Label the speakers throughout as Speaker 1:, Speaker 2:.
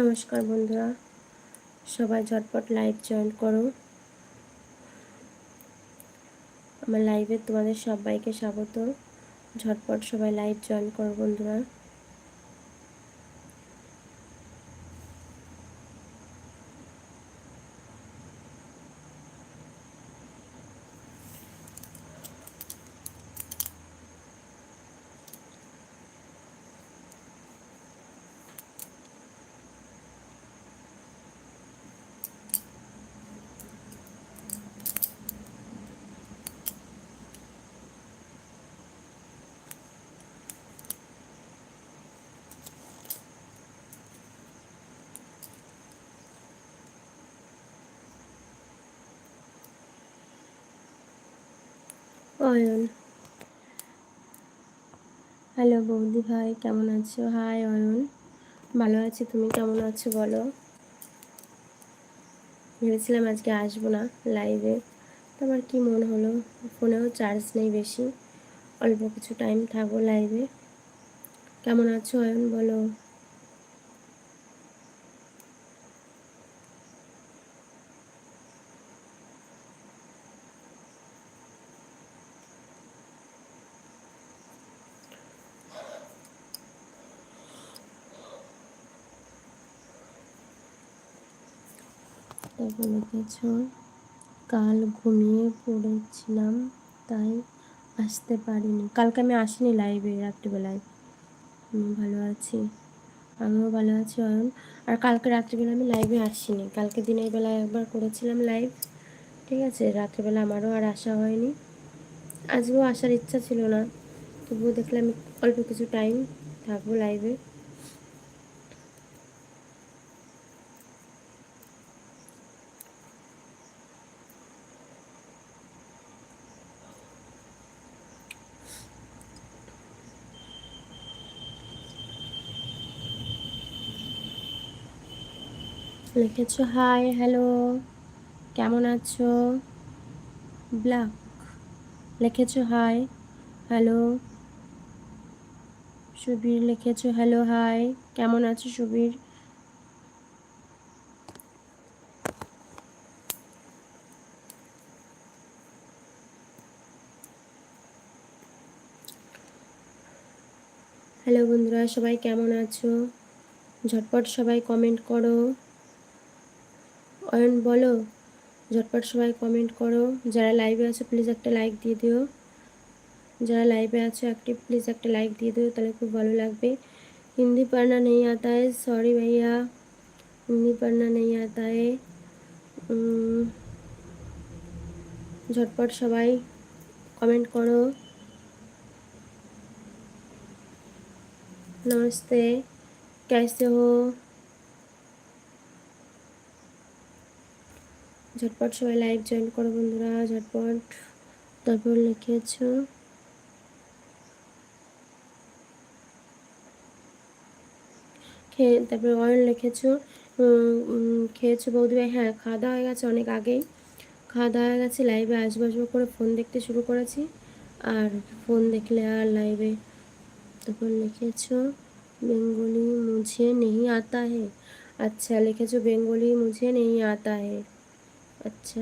Speaker 1: নমস্কার বন্ধুরা, সবাই ঝটপট লাইভ জয়েন করো। আমার লাইভে তোমাদের সবাইকে স্বাগত। ঝটপট সবাই লাইভ জয়েন করো বন্ধুরা। অয়ন। হ্যালো বৌদি ভাই, কেমন আছো? হাই অয়ন। ভালো আছি, তুমি কেমন আছো বলো? ভেবেছিলাম আজকে আসব না লাইভে তোমার কি মন হলো? ফোনেও চার্জ নেই বেশি। অল্প কিছু টাইম থাকব লাইভে কেমন আছো অয়ন বলো? তারপর লিখেছ কাল ঘুমিয়ে পড়েছিলাম, তাই আসতে পারিনি। কালকে আমি আসিনি লাইভে রাত্রিবেলায়। আমি ভালো আছি। আমিও ভালো আছি অয়ন আর কালকে রাত্রিবেলা আমি লাইভে আসিনি। কালকে দিনের বেলায় একবার করেছিলাম লাইভ ঠিক আছে? রাত্রিবেলা আমারও আর আসা হয়নি। আজকেও আসার ইচ্ছা ছিল না। তবুও দেখলাম অল্প কিছু টাইম থাকব লাইভে লিখেছো হাই হ্যালো কেমন আছো? ব্ল্যাক লিখেছো হাই হ্যালো সুবীর লিখেছো হ্যালো হাই কেমন আছো, সুবীর? হ্যালো বন্ধুরা, সবাই কেমন আছো? ঝটপট সবাই কমেন্ট করো। অয়ন বলো ঝটপট সবাই কমেন্ট করো যারা লাইভে আছো প্লিজ একটা লাইক দিয়ে দিও যারা লাইভে আছো একটি প্লিজ একটা লাইক দিয়ে দিও তাহলে খুব ভালো লাগবে হিন্দি পড়না নেই आता है सॉरी भैया हिंदी पढ़ना नहीं आता है ঝটপট সবাই কমেন্ট করো नमस्ते कैसे हो ঝটপট সবাই লাইভ জয়েন করো বন্ধুরা, ঝটপট। তারপর লিখেছ, খেয়ে, তারপরে অয়েল লিখেছো খেয়েছো বৌদি ভাই। হ্যাঁ খাওয়া দাওয়া হয়ে গেছে অনেক আগেই। খাওয়া দাওয়া হয়ে গেছে লাইভে আসব আসব করে ফোন দেখতে শুরু করেছি। আর ফোন দেখলে আর লাইভে তারপর লিখেছো, বেঙ্গলি মুঝে নেই আতা হে আচ্ছা লিখেছো, বেঙ্গলি মুঝে নেই আতা হে আচ্ছা।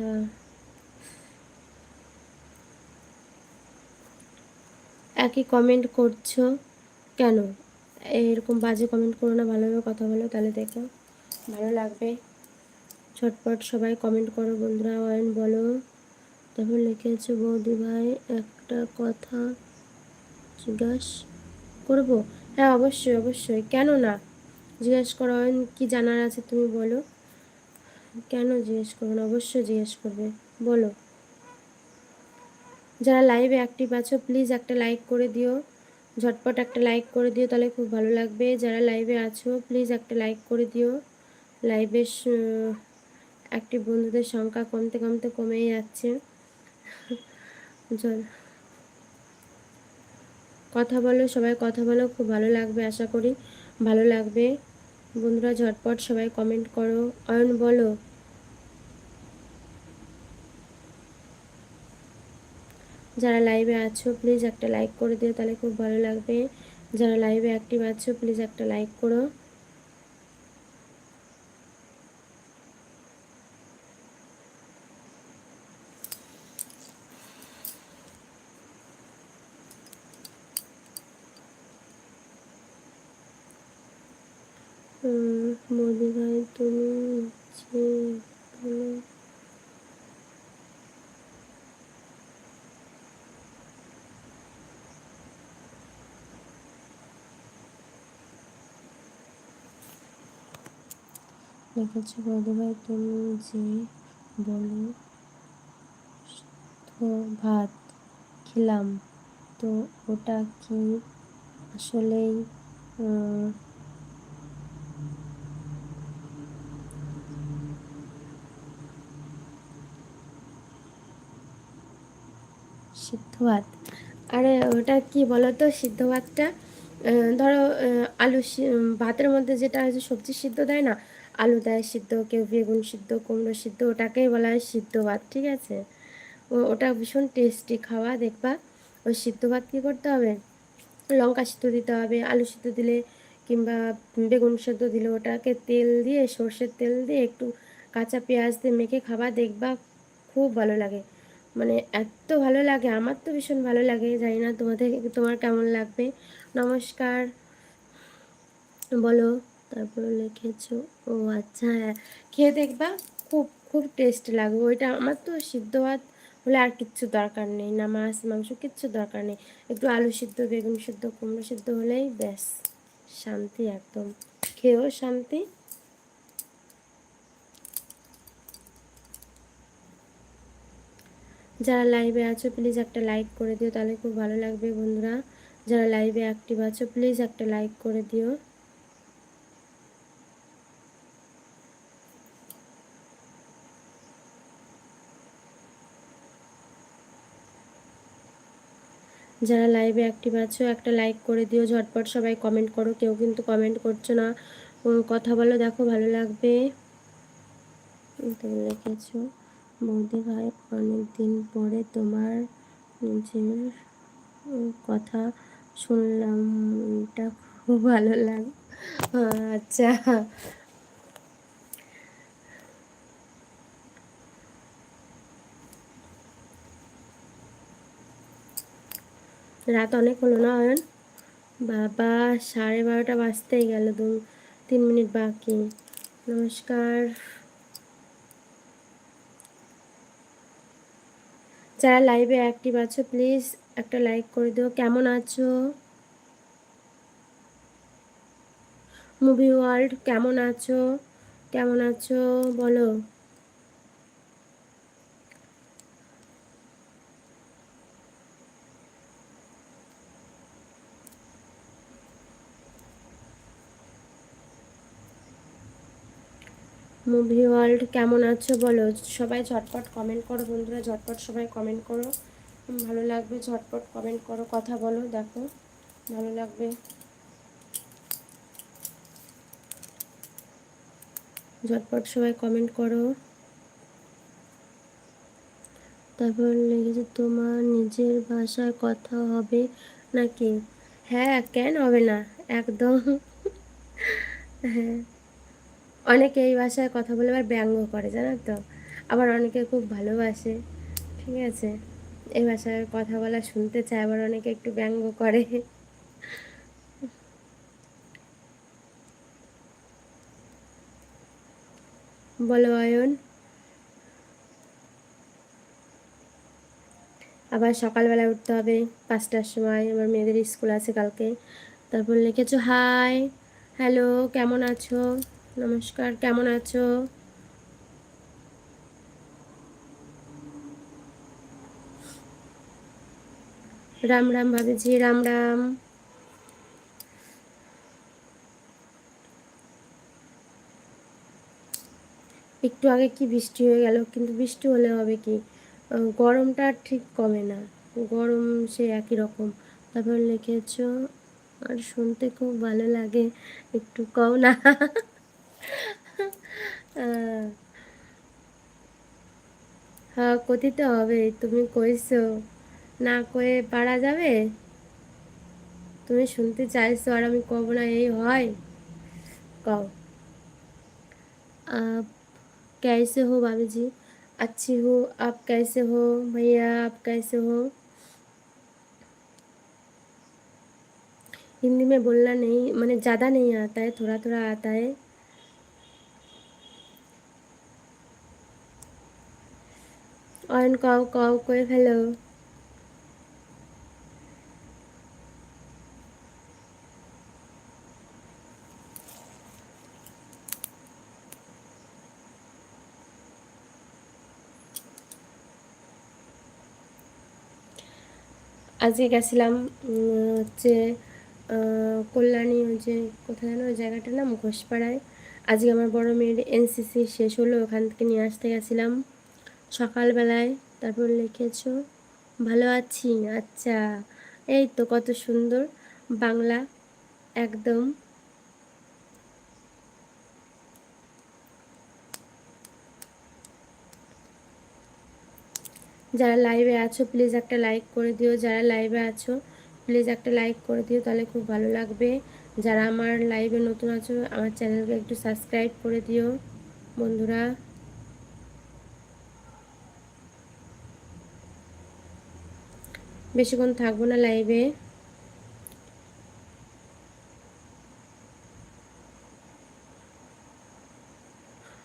Speaker 1: একই কমেন্ট করছ? কেন? এরকম বাজে কমেন্ট করো না, ভালোভাবে কথা বলো তাহলে দেখো। ভালো লাগবে। ছটপট সবাই কমেন্ট করো বন্ধুরা ওয়াইন বলো। তারপর লিখেছো, বৌদি ভাই, একটা কথা জিজ্ঞাস করব? হ্যাঁ অবশ্যই অবশ্যই। কেন না? জিজ্ঞেস করো কি জানার আছে তুমি বলো। কেন জিজ্ঞেস করবেন অবশ্যই জিজ্ঞেস করবে। বলো। যারা লাইভে অ্যাক্টিভ আছো প্লিজ একটা লাইক করে দিও। ঝটপট একটা লাইক করে দিও, তাহলে খুব ভালো লাগবে। যারা লাইভে আছো প্লিজ একটা লাইক করে দিও। লাইভে অ্যাক্টিভ বন্ধুদের সংখ্যা কমতে কমতে কমেই যাচ্ছে। কথা বলো, সবাই কথা বলো, খুব ভালো লাগবে, আশা করি ভালো লাগবে। বন্ধুরা, ঝটপট সবাই কমেন্ট করো। অয়ন, বলো। যারা লাইভে আছো প্লিজ একটা লাইক করে দিও, তাহলে খুব ভালো লাগবে। যারা লাইভে অ্যাক্টিভ আছো প্লিজ একটা লাইক করো। মোদি ভাই তুমি যে বলো। লিখেছো বৌদি ভাই তুমি যে বলো, তো ভাত খেলাম, তো ওটা কি আসলেই সিদ্ধ ভাত আরে ওটা কি বলো তো সিদ্ধ ভাতটা ধরো আলু ভাতের মধ্যে যেটা হচ্ছে সবজি সিদ্ধ দেয় না? আলু দেয় সিদ্ধ, কেউ বেগুন সিদ্ধ, কুমড়ো সিদ্ধ, ওটাকেই বলা হয় সিদ্ধ ভাত ঠিক আছে? ওটা ভীষণ টেস্টি খাওয়া, দেখবা। ওই সিদ্ধ ভাত কী করতে হবে? লঙ্কা সিদ্ধ দিতে হবে, আলু সিদ্ধ দিলে কিংবা বেগুন সিদ্ধ দিলে ওটাকে তেল দিয়ে, সর্ষের তেল দিয়ে একটু কাঁচা পেঁয়াজ দিয়ে মেখে খাবা, দেখবা খুব ভালো লাগে। মানে এত ভালো লাগে, আমার তো ভীষণ ভালো লাগে, জানি না তোমাদের, তোমার কেমন লাগবে। নমস্কার। বলো, তারপর লিখেছো, ও আচ্ছা হ্যাঁ। খেয়ে দেখবা, খুব খুব টেস্ট লাগবে। ওইটা আমার তো সিদ্ধ ভাত হলে আর কিচ্ছু দরকার নেই, না মাছ, মাংস, কিচ্ছু দরকার নেই। একটু আলু সিদ্ধ, বেগুন সিদ্ধ, কুমড়ো সিদ্ধ হলেই ব্যাস, শান্তি একদম। খেয়েও শান্তি যারা লাইভে আছো প্লিজ একটা লাইক করে দিও, তাহলে খুব ভালো লাগবে বন্ধুরা। যারা লাইভে অ্যাক্টিভ আছো প্লিজ একটা লাইক করে দিও। যারা লাইভে অ্যাক্টিভ আছো, একটা লাইক করে দিও, ঝটপট সবাই কমেন্ট করো, কেউ কিন্তু কমেন্ট করছ না। কথা বলো, দেখো, ভালো লাগবে। লিখেছো। বৌদি ভাই অনেক দিন পরে তোমার নিজের কথা শুনলাম। এটা খুব ভালো লাগ আচ্ছা। রাত অনেক হলো না, অয়ন? বাবা, সাড়ে বারোটা বাজতেই গেল, দু, তিন মিনিট বাকি। নমস্কার। যারা লাইভে অ্যাক্টিভ আছো প্লিজ একটা লাইক করে দিও। কেমন আছো? মুভি ওয়ার্ল্ড কেমন আছো? কেমন আছো? বলো। মুভি ওয়ার্ল্ড কেমন আছো বলো? সবাই ঝটপট কমেন্ট করো বন্ধুরা, ঝটপট সবাই কমেন্ট করো। ভালো লাগবে, ঝটপট কমেন্ট করো, কথা বলো, দেখো। ভালো লাগবে। ঝটপট সবাই কমেন্ট করো। তারপর লেগেছে তোমার নিজের ভাষায় কথা হবে নাকি? হ্যাঁ কেন হবে না? একদম। হ্যাঁ। অনেকে এই ভাষায় কথা বলে, আবার ব্যঙ্গ করে, জানো তো? আবার অনেকে খুব ভালোবাসে, ঠিক আছে? এই ভাষায় কথা বলা শুনতে চায়, আবার অনেকে একটু ব্যঙ্গ করে। বলো, অয়ন। আবার সকালবেলা উঠতে হবে, পাঁচটার সময়, আমার মেয়েদের স্কুল আছে কালকে। তারপর লিখেছো, হাই, হ্যালো, কেমন আছো? নমস্কার, কেমন আছো? রাম রাম ভাবিজি, রাম রাম। একটু আগে কি বৃষ্টি হয়ে গেল, কিন্তু বৃষ্টি হলে হবে কি? গরমটা ঠিক কমে না। গরম সে একই রকম। তারপর লিখেছ, আর শুনতে খুব ভালো লাগে, একটু কও না। হ্যাঁ কতিতে হবে তুমি কইছো না কয়ে পারা যাবে তুমি শুনতে চাইছো আর আমি কব না এই হয় কও आप कैसे हो भाभी जी अच्छी हो आप कैसे हो भैया आप कैसे हो हिंदी में बोलना नहीं मैंने ज़्यादा नहीं आता है थोड़ा थोड़ा आता है অয়ন কাউ কাউ করে ফেলো। আজকে গেছিলাম হচ্ছে কল্যাণী ওই যে, কোথায় যেন ওই জায়গাটার নাম, ঘোষপাড়ায়। আজকে আমার বড় মেয়ের এনসিসি শেষ হলো, ওখান থেকে নিয়ে আসতে গেছিলাম। সকালবেলায় তারপর লিখেছ, ভালো আছি আচ্ছা। এই তো কত সুন্দর বাংলা একদম। যারা লাইভে আছো প্লিজ একটা লাইক করে দিও। যারা লাইভে আছো প্লিজ একটা লাইক করে দিও, তাহলে খুব ভালো লাগবে। যারা আমার লাইভে নতুন আছো, আমার চ্যানেলকে একটু সাবস্ক্রাইব করে দিও, বন্ধুরা। বেশিক্ষণ থাকব না লাইভে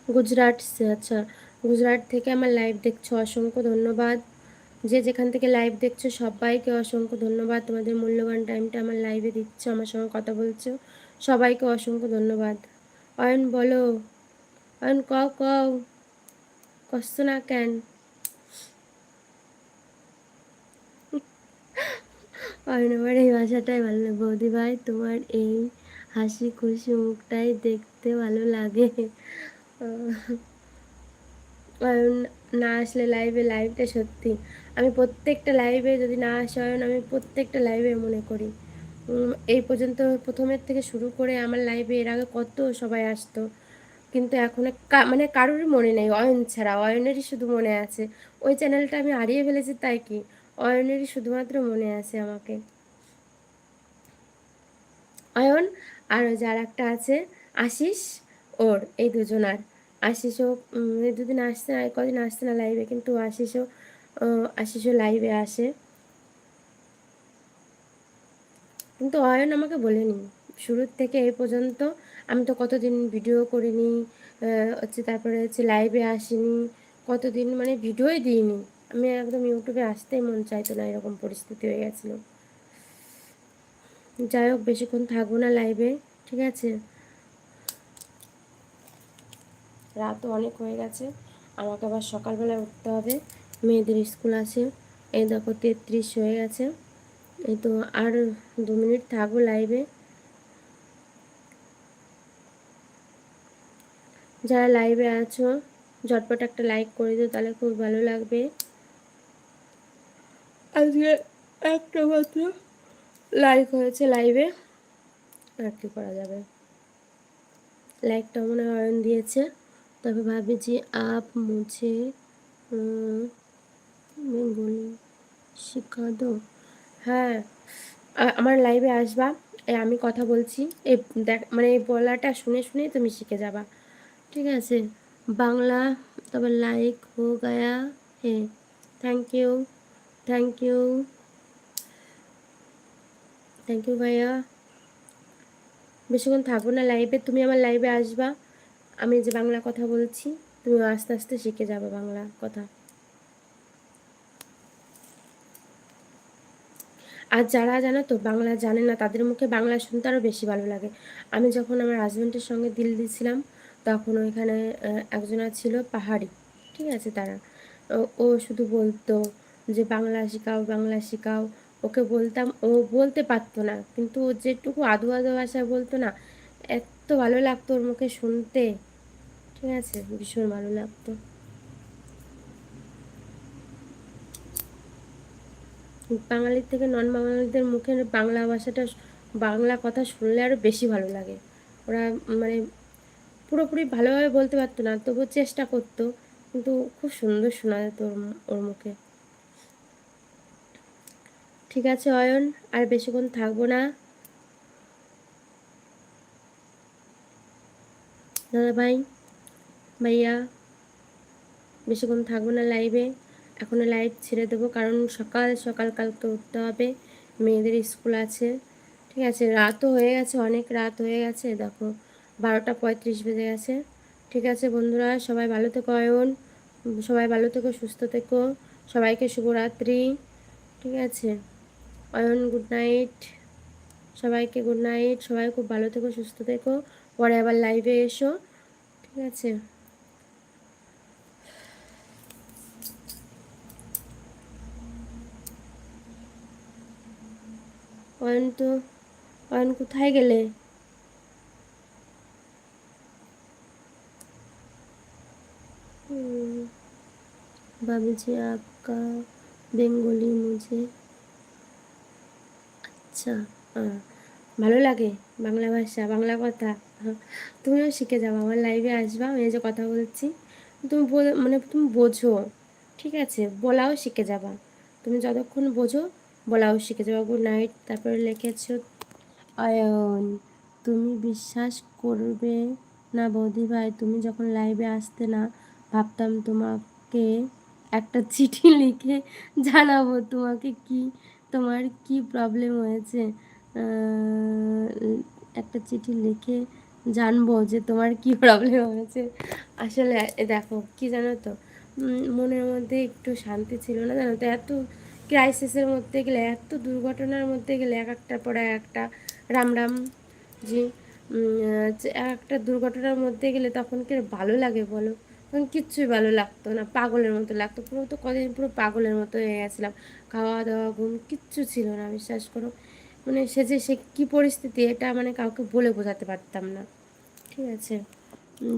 Speaker 1: গুজরাট আচ্ছা। গুজরাট থেকে আমার লাইভ দেখছ, অসংখ্য ধন্যবাদ। যে যেখান থেকে লাইভ দেখছ, সবাইকে অসংখ্য ধন্যবাদ। তোমাদের মূল্যবান টাইমটা আমার লাইভে দিচ্ছ, আমার সঙ্গে কথা বলছো। সবাইকে অসংখ্য ধন্যবাদ। অয়ন, বলো। অয়ন, কও কও। কষ্ট না কেন? অয়ন আমার এই ভাষাটাই ভালো লাগে। বৌদি ভাই, তোমার এই হাসি খুশি মুখটাই দেখতে ভালো লাগে। অয়ন না আসলে লাইভে লাইভটা সত্যি। আমি প্রত্যেকটা লাইভে যদি না আসে, হয় আমি প্রত্যেকটা লাইভে মনে করি। এই পর্যন্ত প্রথমের থেকে শুরু করে আমার লাইভে এর আগে কত সবাই আসতো। কিন্তু এখন মানে কারোরই মনে নেই। অয়ন ছাড়া, অয়নেরই শুধু মনে আছে। ওই চ্যানেলটা আমি হারিয়ে ফেলেছি, তাই কি? অয়নেরই শুধুমাত্র মনে আছে আমাকে। অয়ন, আর যার একটা আছে, আশিস, ওর, এই দুজনার। আশিসও এই দুদিন আসছে না কদিন আসছে না লাইভে কিন্তু আশিসও আশিসও লাইভে আসে। কিন্তু অয়ন আমাকে বলেনি। শুরুর থেকে এই পর্যন্ত আমি তো কতদিন ভিডিও করিনি হচ্ছে তারপরে হচ্ছে লাইভে আসিনি, কতদিন মানে ভিডিওই দিইনি। আমি একদম ইউটিউবে আসতেই মন চাইতো না এরকম পরিস্থিতি হয়ে গেছিল। যাই হোক, বেশিক্ষণ থাকব না লাইভে ঠিক আছে? রাতও অনেক হয়ে গেছে, আমাকে আবার সকালবেলা উঠতে হবে। মেয়েদের স্কুল আছে, এই দেখো তেত্রিশ হয়ে গেছে। এই তো আর দু মিনিট থাকব লাইভে যারা লাইভে আছো, ঝটপট একটা লাইক করে দিও, তাহলে খুব ভালো লাগবে। আজকে একটা মাত্র লাইক হয়েছে লাইভে আর কি করা যাবে? লাইকটা মনে হয় দিয়েছে। তবে ভাবি যে আপ মুছে বেঙ্গলি শিক্ষা দো হ্যাঁ আমার লাইভে আসবা। আমি কথা বলছি। এই দেখ মানে এই বলাটা শুনে শুনে তুমি শিখে যাবা। ঠিক আছে? বাংলা তবে লাইক হো, গায়া, হে। Thank you thank you thank you ভাইয়া। বেশিক্ষণ থাকব না লাইভে তুমি আমার লাইভে আসবা। আমি যে বাংলা কথা বলছি, তুমি আস্তে আস্তে শিখে যাবে বাংলা কথা। আর যারা জানো তো, বাংলা জানে না, তাদের মুখে বাংলা শুনতে আরও বেশি ভালো লাগে। আমি যখন আমার হাজব্যান্ডের সঙ্গে দিল্লি ছিলাম তখন ওইখানে একজনা ছিল পাহাড়ি, ঠিক আছে তারা। ও শুধু বলতো যে বাংলা শেখাও বাংলা শেখাও। ওকে বলতাম, ও বলতে পারতো না। কিন্তু ও যেটুকু আধু আধু ভাষায় বলতো না, এত ভালো লাগতো ওর মুখে শুনতে। ঠিক আছে? ভীষণ ভালো লাগতো। বাঙালির থেকে নন বাঙালিদের মুখে বাংলা ভাষাটা, বাংলা কথা শুনলে আরও বেশি ভালো লাগে। ওরা মানে পুরোপুরি ভালোভাবে বলতে পারতো না, তবুও চেষ্টা করতো। কিন্তু খুব সুন্দর শোনা যেত ওর মুখে। ঠিক আছে, অয়ন। আর বেশিক্ষণ থাকব না। দাদা ভাই ভাইয়া, বেশিক্ষণ থাকব না লাইভে এখনও লাইভ ছেড়ে দেবো, কারণ সকাল সকাল কালকে উঠতে হবে। মেয়েদের স্কুল আছে। ঠিক আছে, রাতও হয়ে গেছে, অনেক রাত হয়ে গেছে। দেখো, বারোটা পঁয়ত্রিশ বেজে গেছে। ঠিক আছে বন্ধুরা, সবাই ভালো থেকো, অয়ন। সবাই ভালো থেকো, সুস্থ থেকো। সবাইকে শুভরাত্রি। ঠিক আছে। অয়ন গুড নাইট সবাইকে গুড নাইট সবাই খুব ভালো থেকো সুস্থ থেকো পরে আবার লাইভে এসো ঠিক আছে অয়ন তো অয়ন কোথায় গেলে बाबू जी आपका বেঙ্গলি মুঝে আচ্ছা ভালো লাগে বাংলা ভাষা, বাংলা কথা। তুমিও শিখে যাও, আমার লাইভে আসবা, আমি যে কথা বলছি। তুমি মানে তুমি বোঝো, ঠিক আছে? বলাও শিখে যাবা। তুমি যতক্ষণ বোঝো, বলাও শিখে যাবা। গুড নাইট তারপরে লিখেছো অয়ন তুমি বিশ্বাস করবে না বৌদি ভাই, তুমি যখন লাইভে আসতে না, ভাবতাম তোমাকে একটা চিঠি লিখে জানাব। তোমাকে কি তোমার কি প্রবলেম হয়েছে? একটা চিঠি লিখে জানব যে তোমার কি প্রবলেম হয়েছে। আসলে দেখো, কি জানো তো? মনের মধ্যে একটু শান্তি ছিল না, জানো তো? এত ক্রাইসিসের মধ্যে গেলে, এত দুর্ঘটনার মধ্যে গেলে এক একটার পর এক একটা রাম রাম জি এক একটা দুর্ঘটনার মধ্যে গেলে তখন কি ভালো লাগে বলো? তখন কিচ্ছুই ভালো লাগতো না, পাগলের মতো লাগতো। পুরো তো কদিন পুরো পাগলের মতো হয়ে গেছিলাম। খাওয়া দাওয়া, ঘুম কিচ্ছু ছিল না, বিশ্বাস করো। মানে সে যে সে কী পরিস্থিতি, এটা মানে কাউকে বলে বোঝাতে পারতাম না। ঠিক আছে?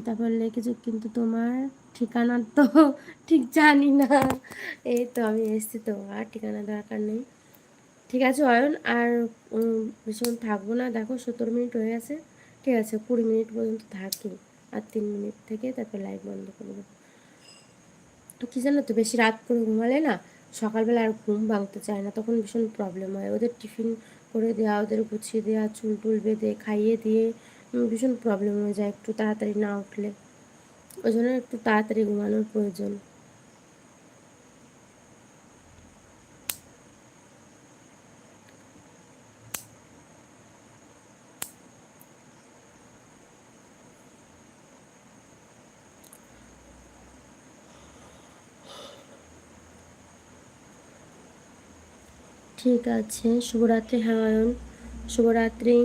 Speaker 1: তারপর লিখেছে কিন্তু তোমার ঠিকানা তো ঠিক জানি না। এই তো আমি এসেছি তো, আর ঠিকানা দরকার নেই। ঠিক আছে, অয়ন, আর বেশিক্ষণ থাকব না। দেখো সত্তর মিনিট হয়ে গেছে। ঠিক আছে, কুড়ি মিনিট পর্যন্ত থাকি। আর তিন মিনিট থেকে তারপর লাইট বন্ধ করে দেবো। তো কী জানো তো, বেশি রাত করে ঘুমালে না, সকালবেলা আর ঘুম ভাঙতে চায় না, তখন ভীষণ প্রবলেম হয়। ওদের টিফিন করে দেওয়া ওদের গুছিয়ে দেওয়া চুল টুল বেঁধে খাইয়ে দিয়ে ভীষণ প্রবলেম হয়ে যায় একটু তাড়াতাড়ি না উঠলে। ওই জন্য একটু তাড়াতাড়ি ঘুমানোর প্রয়োজন। ঠিক আছে, শুভরাত্রি অয়ন শুভরাত্রি।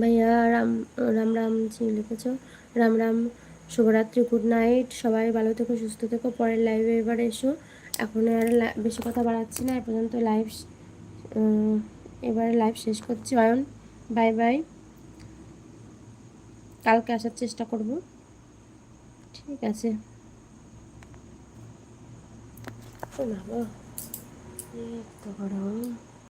Speaker 1: ভাইয়া, রাম রাম রাম জি লিখেছো। রাম রাম, শুভরাত্রি গুড নাইট সবাই ভালো থেকো, সুস্থ থেকো। পরের লাইভে এবার এসো। এখন আর বেশি কথা বাড়াচ্ছি না, এ পর্যন্ত লাইভ এবারে লাইভ শেষ করছি। অয়ন বাই বাই কালকে আসার চেষ্টা করব। ঠিক আছে। ও বাবা এই তো গরম